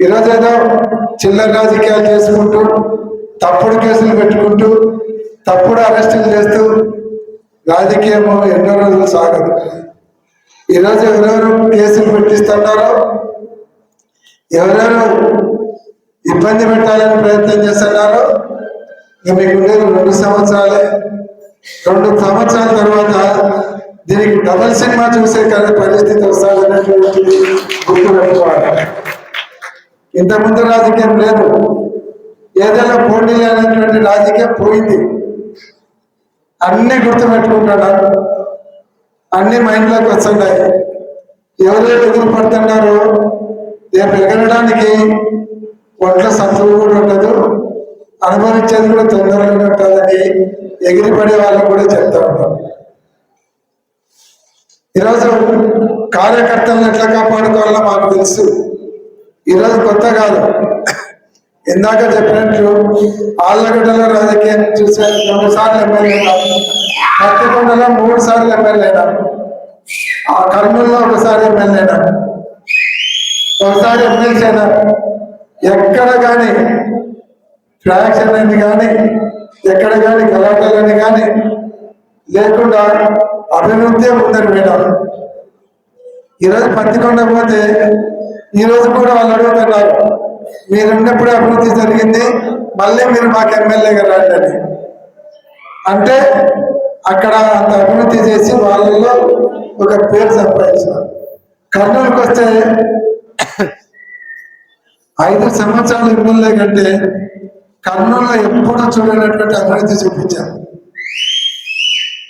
ఈరోజు ఏదో చిల్లర రాజకీయాలు చేసుకుంటూ తప్పుడు కేసులు పెట్టుకుంటూ తప్పుడు అరెస్టులు చేస్తూ రాజకీయం ఎన్నో రోజులు సాగదు. ఈరోజు ఎవరెవరు కేసులు పెట్టిస్తున్నారో ఎవరెవరు ఇబ్బంది పెట్టాలని ప్రయత్నం చేస్తున్నారో మీకు రెండు సంవత్సరాలే రెండు సంవత్సరాల తర్వాత దీనికి డబల్ సినిమా చూసే కానీ పరిస్థితి వస్తుందనేటువంటి గుర్తు పెట్టుకోవాలి. ఇంతకుముందు రాజకీయం లేదు. ఏదైనా పోటీ లేనటువంటి రాజకీయం పోయింది. అన్నీ గుర్తుపెట్టుకుంటున్నారు అన్ని మైండ్లోకి వస్తున్నాయి ఎవరెవరు ఎదురు పడుతున్నారు రేపు ఎగరడానికి ఒంట్లో సత్తువు కూడా ఉండదు. అనుభవించేది కూడా తొందరగా ఉంటుందని ఎగిరిపడే వాళ్ళకు కూడా చెప్తా ఉంటాం. ఈరోజు కార్యకర్తలను ఎట్లా కాపాడుకోవాలో మాకు తెలుసు. ఈరోజు కొత్త కాదు. ఇందాక చెప్పినట్లు ఆళ్ళగడ్డల రాజకీయం చూసే రెండు సార్లు ఎమ్మెల్యే పత్తికొండలో మూడు సార్లు ఎమ్మెల్యే ఆ కర్నూలులో ఒకసారి ఎమ్మెల్యే ఒకసారి ఎమ్మెల్సీ ఎక్కడ కానీ ఫ్రాక్షన్ అని కానీ ఎక్కడ కానీ గలాటలని కానీ లేకుండా అభివృద్ధి ఉందని మేడం ఈరోజు పత్తికొండ పోతే ఈరోజు కూడా వాళ్ళు అడుగుతున్నారు. మీరున్నప్పుడే అభివృద్ధి జరిగింది. మళ్ళీ మీరు మాకు ఎమ్మెల్యేగా రండి. అంటే అక్కడ అంత అభివృద్ధి చేసి వాళ్ళలో ఒక పేరు సంపాదించారు. కర్నూలుకి వస్తే ఐదు సంవత్సరాలు ఎమ్మెల్యే కంటే కర్నూలులో ఎప్పుడూ చూడనటువంటి అభివృద్ధి చూపించారు.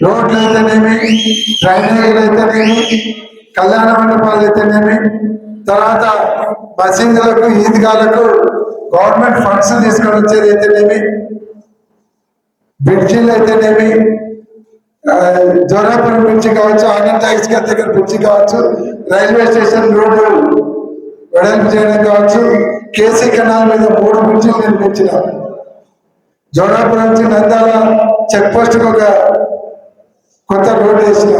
రోడ్లు అయితేనేమి డ్రైనేజీలు అయితేనేమి కళ్యాణ మండపాలు అయితేనేమి తర్వాత మసీదులకు ఈద్గాలకు గవర్నమెంట్ ఫండ్స్ తీసుకొని వచ్చేది అయితేనేమి? బ్రిడ్జీలు అయితేనేమి? ఆ, జోరాపురం బ్రిడ్జి కావచ్చు ఆనంద ఎక్స్కర్ దగ్గర బ్రిడ్జి కావచ్చు రైల్వే స్టేషన్ రోడ్డు వెడల్పు చేయడం కావచ్చు కేసీ కెనాల్ మీద మూడు బ్రిడ్జీలు నిర్మించిన జోరాపురం నుంచి నందాల చెక్ పోస్ట్కి ఒక కొత్త రోడ్డు వేసిన.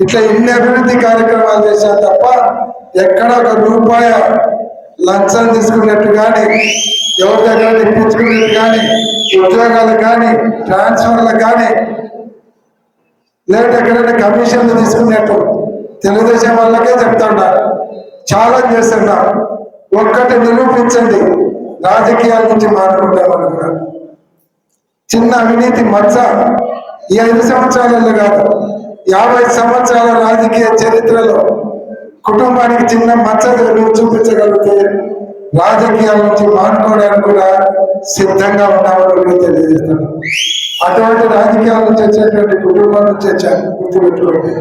ఇట్లా ఇన్ని అభివృద్ధి కార్యక్రమాలు చేశారు తప్ప ఎక్కడ ఒక రూపాయ లంచం తీసుకున్నట్టు కానీ ఎవరి దగ్గర తెప్పించుకున్నట్టు కానీ ఉద్యోగాలు కానీ ట్రాన్స్ఫర్లు కానీ లేదంటే ఎక్కడైనా కమిషన్లు తీసుకున్నట్టు తెలుగుదేశం వాళ్ళకే చెప్తాడా ఛాలెంజ్ చేస్తున్నా ఒక్కటి నిరూపించండి. రాజకీయాల నుంచి మాట్లాడుకుంటామని కూడా. చిన్న అవినీతి మచ్చ ఈ ఐదు సంవత్సరాలలో కాదు యాభై సంవత్సరాల రాజకీయ చరిత్రలో కుటుంబానికి చిన్న మచ్చలు చూపించగలిగితే రాజకీయాల నుంచి మానుకోవడానికి కూడా సిద్ధంగా ఉన్నామని తెలియజేస్తాను అటువంటి రాజకీయాల నుంచి వచ్చేటువంటి కుటుంబం నుంచి వచ్చాను గుర్తుపెట్టుకోండి.